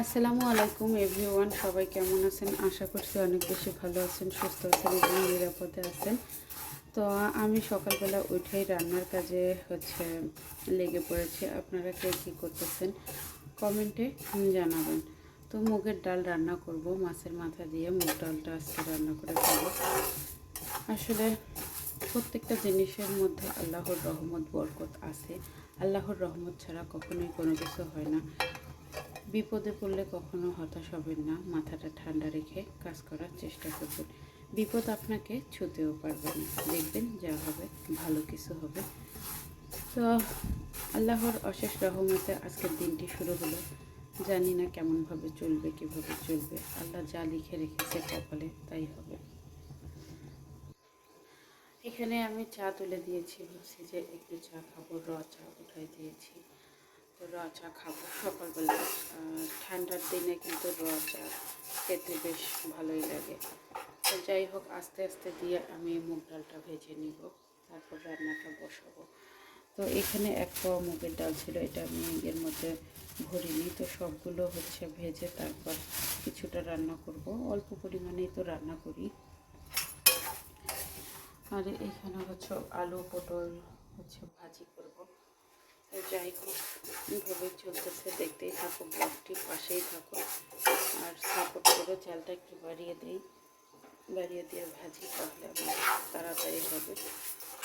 আসসালামু আলাইকুম এভরিওয়ান, সবাই কেমন আছেন? আশা করছি অনেক বেশি ভালো আছেন, সুস্থ আছেন এবং নিরাপদে আছেন। তো আমি সকালবেলা উঠেই রান্নার কাজে হচ্ছে লেগে পড়েছি। আপনারা কে কী করতেছেন? কমেন্টে জানাবেন। তো মুগের ডাল রান্না করব, মাছের মাথা দিয়ে মুগ ডালটা আজকে রান্না করে খাব। আসলে প্রত্যেকটা জিনিসের মধ্যে আল্লাহর রহমত, বরকত আছে। আল্লাহর রহমত ছাড়া কখনোই কোনো কিছু হয় না। বিপদে পড়লে কখনো হতাশ হবেন না, মাথাটা ঠান্ডা রেখে কাজ করার চেষ্টা করবেন। বিপদ আপনাকে ছুতেও পারবে না। দেখবেন যা হবে, ভালো কিছু হবে। তো আল্লাহর অশেষ রহমতে আজকের দিনটি শুরু হলো। জানি না কেমনভাবে চলবে, কীভাবে চলবে। আল্লাহ যা লিখে রেখেছে কপালে, তাই হবে। এখানে আমি চা তুলে দিয়েছি। ভাবছি যে একটু চা খাব, র চা উঠাই দিয়েছি। র চা খাব সকালবেলা। ঠান্ডার দিনে কিন্তু র চা খেতে বেশ ভালোই লাগে। তো যাই হোক, আস্তে আস্তে দিয়ে আমি মুগ ডালটা ভেজে নিব, তারপর রান্নাটা বসাবো। তো এখানে এক পাওয়া মুগের ডাল ছিল, এটা আমি এর মধ্যে ভরিনি। তো সবগুলো হচ্ছে ভেজে তারপর কিছুটা রান্না করব। অল্প পরিমাণেই তো রান্না করি। আর এখানে হচ্ছে আলু, পটল হচ্ছে ভাজি করব। যাই এইভাবে চলতেছে। দেখতেই থাকো ব্লগটি পাশেই থাকো। আর সাপোর্ট করে চালটা একটু বাড়িয়ে দেই। বাড়িয়ে দিয়ে ভাজি তাহলে তাড়াতাড়ি হবে।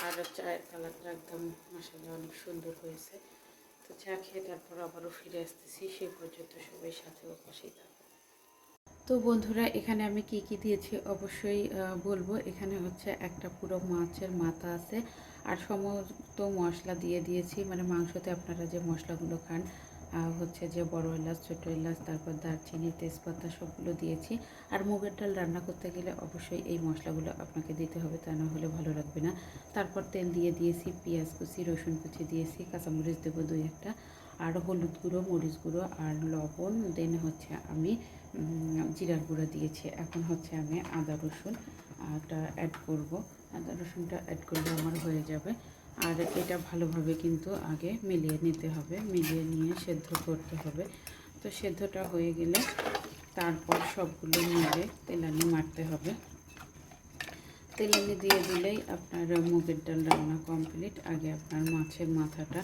আর চায়ের কালারটা একদম মশালা অনেক সুন্দর হয়েছে। তো চা খেয়ে তারপর আবারও ফিরে আসতেছি। সেই পর্যন্ত সবাই সাথে ও পাশেই থাকো। তো বন্ধুরা, এখানে আমি কি কি দিয়েছি অবশ্যই বলব। এখানে হচ্ছে একটা পুরো মাছের মাথা আছে। আর সমস্ত মশলা দিয়ে দিয়েছি। মানে মাংসতে আপনারা যে মশলাগুলো খান হচ্ছে যে বড় এলাচ, ছোটো এলাচ, তারপর দারচিনি, তেজপাতা, সবগুলো দিয়েছি। আর মুগের ডাল রান্না করতে গেলে অবশ্যই এই মশলাগুলো আপনাকে দিতে হবে, তা না হলে ভালো লাগবে না। তারপর তেল দিয়ে দিয়েছি পেঁয়াজ কুচি, রসুন কুচি দিয়েছি, কাঁচামরিচ দেবো দুই একটা, আর হলুদ গুঁড়ো, মরিচ গুঁড়ো, আর লবণ, দেন হচ্ছে আমি জিরার গুঁড়ো দিয়েছি। এখন হচ্ছে আমি আদা রসুন আটা অ্যাড করব। আদা রসুনটা অ্যাড করলে আমার হয়ে যাবে। আর এটা ভালোভাবে কিন্তু আগে মিলিয়ে নিতে হবে, মিলিয়ে নিয়ে সেদ্ধ করতে হবে। তো সেদ্ধটা হয়ে গেলে তারপর সবগুলো মিলে তেলানি মারতে হবে। তেলানি দিয়ে দিলেই আপনার মুগের ডাল রান্না কমপ্লিট আগে আপনার মাছের মাথাটা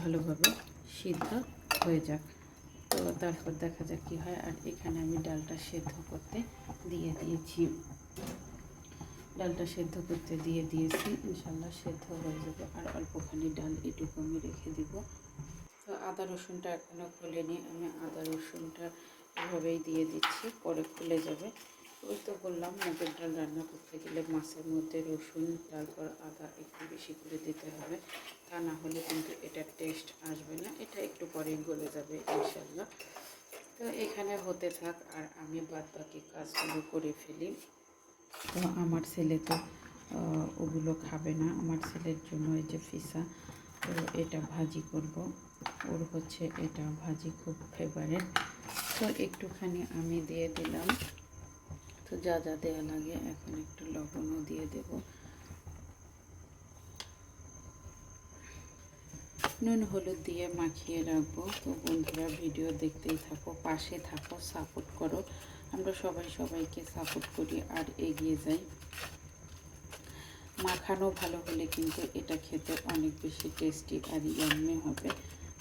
ভালোভাবে সিদ্ধ হয়ে যাক। তো তারপর দেখা যাক কী হয়। আর এখানে আমি ডালটা সেদ্ধ করতে দিয়ে দিয়েছি। ডালটা সেদ্ধ করতে দিয়ে দিয়েছি ইনশাল্লাহ সেদ্ধ হয়ে যাবে। আর অল্পখানি ডাল এটুকু আমি রেখে দিব। তো আদা রসুনটা এখনও খুলেনি, আমি আদা রসুনটা এভাবেই দিয়ে দিচ্ছি, পরে খুলে যাবে। ওই তো বললাম, মুগের ডাল রান্না করতে গেলে মাছের মধ্যে রসুন, তারপর আদা একটু বেশি করে দিতে হবে। তা না হলে কিন্তু এটার টেস্ট আসবে না, এটা একটু পরে গলে যাবে ইনশাল্লাহ তো এখানে হতে থাক, আর আমি বাদ বাকি কাজগুলো করে ফেলি। তো আমার ছেলে তো ওগুলো খাবে না। আমার ছেলের জন্য এই যে ফিসা তো এটা ভাজি করব। ওর হচ্ছে এটা ভাজি খুব ফেভারেট তো একটুখানি আমি দিয়ে দিলাম। তো যা যা দেওয়া লাগে, এখন একটু লবণও দিয়ে দেব। নুন, হলুদ দিয়ে মাখিয়ে রাখব। তো বন্ধুরা, ভিডিও দেখতেই থাকো, পাশে থাকো সাপোর্ট করো। আমরা সবাই সবাইকে সাপোর্ট করি আর এগিয়ে যাই। মাখানো ভালো হলে কিন্তু এটা খেতে অনেক বেশি টেস্টি আর ইয়াম্মি হবে।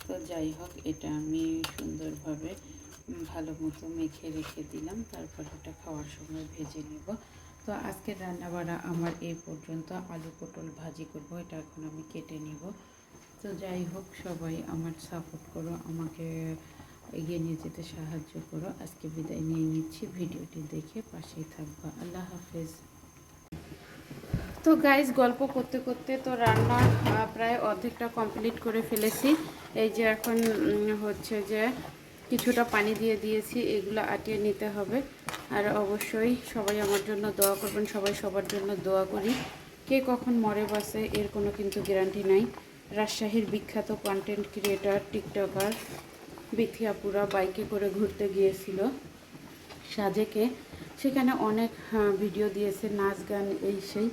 তো যাই হোক, এটা আমি সুন্দরভাবে ভালো মতো মেখে রেখে দিলাম। তারপর এটা খাওয়ার সময় ভেজে নেব। তো আজকের রান্নাবাড়া আমার এই পর্যন্ত। আলু পটল ভাজি করব, এটা এখন আমি কেটে নিব। তো যাই হোক, সবাই আমার সাপোর্ট করো, আমাকে এগিয়ে নিয়ে যেতে সাহায্য করো। আজকে বিদায় নিয়ে নিচ্ছি। ভিডিওটি দেখে পাশেই থাকব। আল্লাহ হাফেজ। তো গাইজ গল্প করতে করতে তো রান্না প্রায় অর্ধেকটা কমপ্লিট করে ফেলেছি। এই যে এখন হচ্ছে যে কিছুটা পানি দিয়ে দিয়েছি। এগুলো আটিয়ে নিতে হবে। আর অবশ্যই সবাই আমার জন্য দোয়া করবেন। সবাই সবার জন্য দোয়া করি। কে কখন মরে বাসে এর কোনো কিন্তু গ্যারান্টি নাই। রাজশাহীর বিখ্যাত কন্টেন্ট ক্রিয়েটার টিকটকার বিথিয়াপুরা বাইকে করে ঘুরতে গিয়েছিল সাজেকে। সেখানে অনেক ভিডিও দিয়েছে, নাচ গান, এই সেই।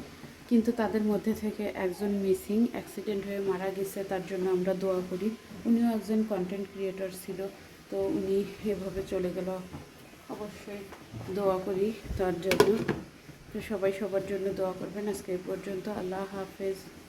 কিন্তু তাদের মধ্যে থেকে একজন মিসিং অ্যাক্সিডেন্ট হয়ে মারা গেছে, তার জন্য আমরা দোয়া করি। উনিও একজন কন্টেন্ট ক্রিয়েটর ছিল, তো তো উনি এভাবে চলে গেল। অবশ্যই দোয়া করি তার জন্য। সবাই সবার জন্য দোয়া করবেন। আজকে এই পর্যন্ত। আল্লাহ হাফেজ।